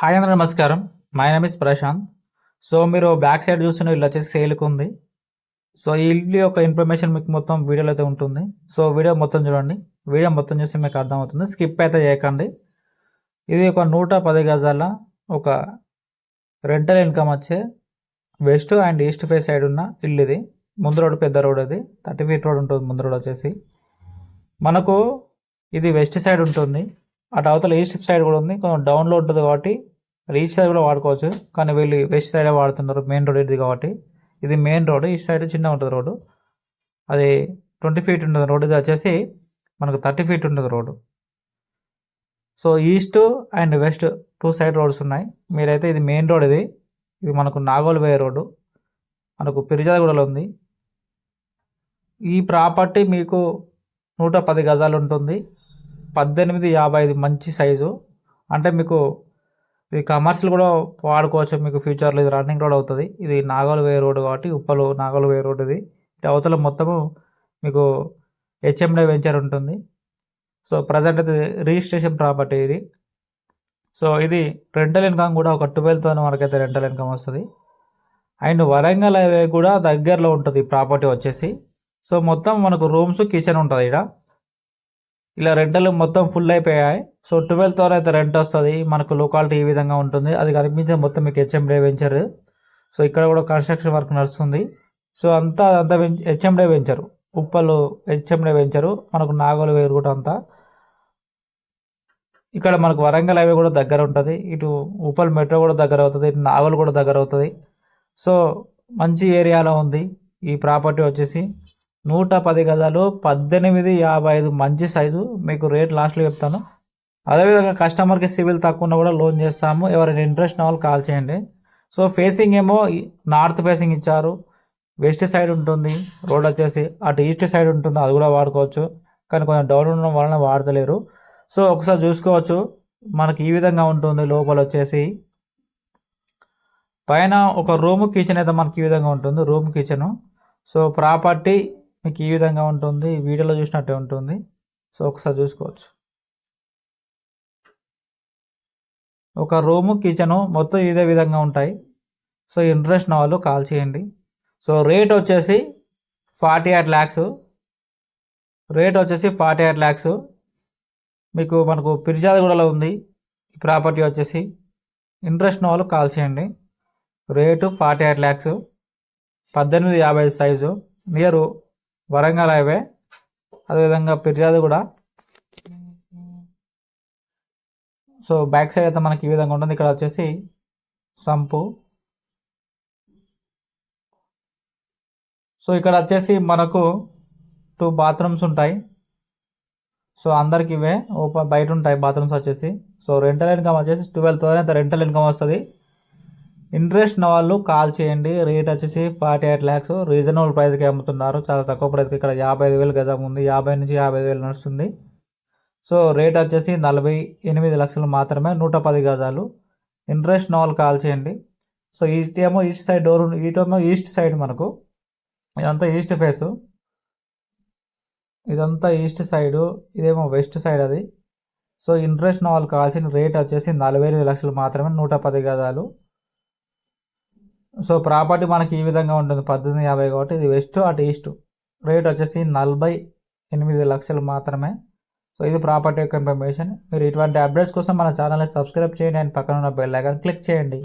Hi అందరూ నమస్కారం. My name is Prashanth so మీరు బ్యాక్ సైడ్ చూస్తున్న ఇల్లు వచ్చేసి సేల్కి ఉంది. సో ఈ ఇల్లు యొక్క ఇన్ఫర్మేషన్ మీకు మొత్తం వీడియోలో అయితే ఉంటుంది. సో వీడియో మొత్తం చూడండి. వీడియో మొత్తం చూసి మీకు అర్థమవుతుంది. స్కిప్ అయితే చేయకండి. ఇది ఒక నూట పది గజాల ఒక రెంటల్ ఇన్కమ్ వచ్చే west and east face side ఉన్న ఇల్లు ఇది. ముందు రోడ్ పెద్ద రోడ్ అది. థర్టీ ఫీట్ రోడ్ ఉంటుంది ముందు రోడ్ వచ్చేసి. మనకు ఇది వెస్ట్ సైడ్ ఉంటుంది. అటు అవతల ఈస్ట్ సైడ్ కూడా ఉంది. కొంచెం డౌన్లో ఉంటుంది కాబట్టి ఈస్ట్ సైడ్ కూడా వాడుకోవచ్చు. కానీ వీళ్ళు వెస్ట్ సైడే వాడుతున్నారు మెయిన్ రోడ్ ఇది కాబట్టి. ఇది మెయిన్ రోడ్ ఈస్ట్ సైడ్ చిన్నగా ఉంటుంది రోడ్డు. అది ట్వంటీ ఫీట్ ఉంటుంది రోడ్ ఇది వచ్చేసి మనకు థర్టీ ఫీట్ ఉంటుంది road. So east and west two side roads ఉన్నాయి. మీరైతే ఇది మెయిన్ రోడ్ ఇది. ఇది మనకు నాగోల్ వే రోడ్డు. మనకు పిరిజాదగూడలో ఉంది. ఈ ప్రాపర్టీ మీకు నూట పది గజాలు ఉంటుంది. పద్దెనిమిది యాభై ఐదు మంచి సైజు. అంటే మీకు ఇది కమర్షియల్ కూడా వాడుకోవచ్చు మీకు ఫ్యూచర్లో ఇది రన్నింగ్ రోడ్ అవుతుంది. ఇది నాగోలు వే రోడ్ కాబట్టి ఉప్పలు నాగోల్ వే రోడ్ ఇది. ఇటు అవతల మొత్తము మీకు హెచ్ఎండే వెంచర్ ఉంటుంది. సో ప్రజెంట్ అయితే రిజిస్ట్రేషన్ ప్రాపర్టీ ఇది. సో ఇది రెంటల్ ఇన్కమ్ కూడా ఒక ట్వెల్వ్తో మనకైతే రెంటల్ ఇన్కమ్ వస్తుంది. అండ్ వరంగల్ హైవే కూడా దగ్గరలో ఉంటుంది ప్రాపర్టీ వచ్చేసి. సో మొత్తం మనకు రూమ్స్ కిచెన్ ఉంటుంది ఇక్కడ. ఇలా రెంటలు మొత్తం ఫుల్ అయిపోయాయి. సో ట్వెల్వ్ థౌసండ్ అయితే రెంట్ వస్తుంది. మనకు లోకాలిటీ ఈ విధంగా ఉంటుంది. అది కనిపించే మొత్తం మీకు హెచ్ఎండే వెంచర్ సో ఇక్కడ కూడా కన్స్ట్రక్షన్ వర్క్ నడుస్తుంది. సో అంతా అంతా HMDA venture Uppal HMDA venture మనకు నాగోలు వేరు కూడా అంతా. ఇక్కడ మనకు వరంగల్ హైవే కూడా దగ్గర ఉంటుంది. ఇటు ఉప్పల్ మెట్రో కూడా దగ్గర అవుతుంది. ఇటు నాగోలు కూడా దగ్గర అవుతుంది. సో మంచి ఏరియాలో ఉంది. ఈ ప్రాపర్టీ వచ్చేసి. నూట పది గజాలు పద్దెనిమిది యాభై ఐదు మంచి సైజు. మీకు రేట్ లాస్ట్లో చెప్తాను. అదేవిధంగా కస్టమర్కి సివిల్ తక్కువ ఉన్నా కూడా లోన్ చేస్తాము. ఎవరైనా ఇంట్రెస్ట్ వాళ్ళు కాల్ చేయండి. సో ఫేసింగ్ ఏమో నార్త్ ఫేసింగ్ ఇచ్చారు. వెస్ట్ సైడ్ ఉంటుంది. రోడ్ వచ్చేసి అటు ఈస్ట్ సైడ్ ఉంటుంది. అది కూడా వాడుకోవచ్చు. కానీ కొంచెం డౌన్ ఉండడం వలన వాడతలేరు. సో ఒకసారి చూసుకోవచ్చు. మనకి ఈ విధంగా ఉంటుంది. లోపల వచ్చేసి పైన ఒక రూమ్ కిచెన్ అయితే మనకి ఈ విధంగా ఉంటుంది. Room kitchen. సో ప్రాపర్టీ మీకు ఈ విధంగా ఉంటుంది వీడియోలో చూసినట్టే ఉంటుంది. సో ఒకసారి చూసుకోవచ్చు. ఒక రూము కిచెను మొత్తం ఇదే విధంగా ఉంటాయి. సో ఇంట్రెస్ట్ వాళ్ళు కాల్ చేయండి. సో రేట్ వచ్చేసి ఫార్టీ ఎయిట్ ల్యాక్స్. రేట్ వచ్చేసి ఫార్టీ ఎయిట్ ల్యాక్స్. మీకు మనకు పిరిజాదగూడలో ఉంది. ఈ ప్రాపర్టీ వచ్చేసి ఇంట్రెస్ట్ వాళ్ళు కాల్ చేయండి. Rate forty eight lakhs. పద్దెనిమిది యాభై సైజు. నియరు వరంగల్ హైవే అదేవిధంగా పిర్యాదు కూడా. సో బ్యాక్ సైడ్ అయితే మనకి ఈ విధంగా ఉంటుంది. ఇక్కడ వచ్చేసి సంపు. సో ఇక్కడ వచ్చేసి మనకు టూ బాత్రూమ్స్ ఉంటాయి. సో అందరికి ఇవే. ఓపెన్ బయట ఉంటాయి బాత్రూమ్స్ వచ్చేసి. సో రెంటల్ ఇన్కమ్ వచ్చేసి ట్వెల్వ్ థౌసండ్ రెంటల్ ఇన్కమ్ వస్తుంది. ఇంట్రెస్ట్ ఉన్న వాళ్ళు కాల్ చేయండి. రేట్ వచ్చేసి ఫార్టీ ఎయిట్ ల్యాక్స్. రీజనబుల్ ప్రైస్కి అమ్ముతున్నారు. చాలా తక్కువ ప్రైస్కి ఇక్కడ యాభై ఐదు వేలు గజం ఉంది. యాభై నుంచి యాభై ఐదు వేలు నడుస్తుంది. సో రేట్ వచ్చేసి నలభై ఎనిమిది లక్షలు మాత్రమే నూట పది గజాలు. ఇంట్రెస్ట్ ఉన్న వాళ్ళు కాల్ చేయండి. సో ఇటేమో ఈస్ట్ సైడ్ డోర్ ఇటేమో ఈస్ట్ సైడ్ మనకు. ఇదంతా ఈస్ట్ ఫేసు. ఇదంతా ఈస్ట్ సైడు. ఇదేమో వెస్ట్ సైడ్ అది. సో ఇంట్రెస్ట్ ఉన్న వాళ్ళు కావాల్సిన రేట్ వచ్చేసి నలభై ఎనిమిది లక్షలు మాత్రమే నూట పది గజాలు. సో ప్రాపర్టీ మనకి ఈ విధంగా ఉంటుంది. పద్దెనిమిది యాభై కాబట్టి ఇది వెస్ట్ అటు ఈస్ట్. రేట్ వచ్చేసి నలభై ఎనిమిది లక్షలు మాత్రమే. సో ఇది ప్రాపర్టీ యొక్క ఇన్ఫర్మేషన్. మీరు ఇటువంటి అప్డేట్స్ కోసం మన ఛానల్ని సబ్స్క్రైబ్ చేయండి. అండ్ పక్కన ఉన్న బెల్ ఐకాన్ క్లిక్ చేయండి.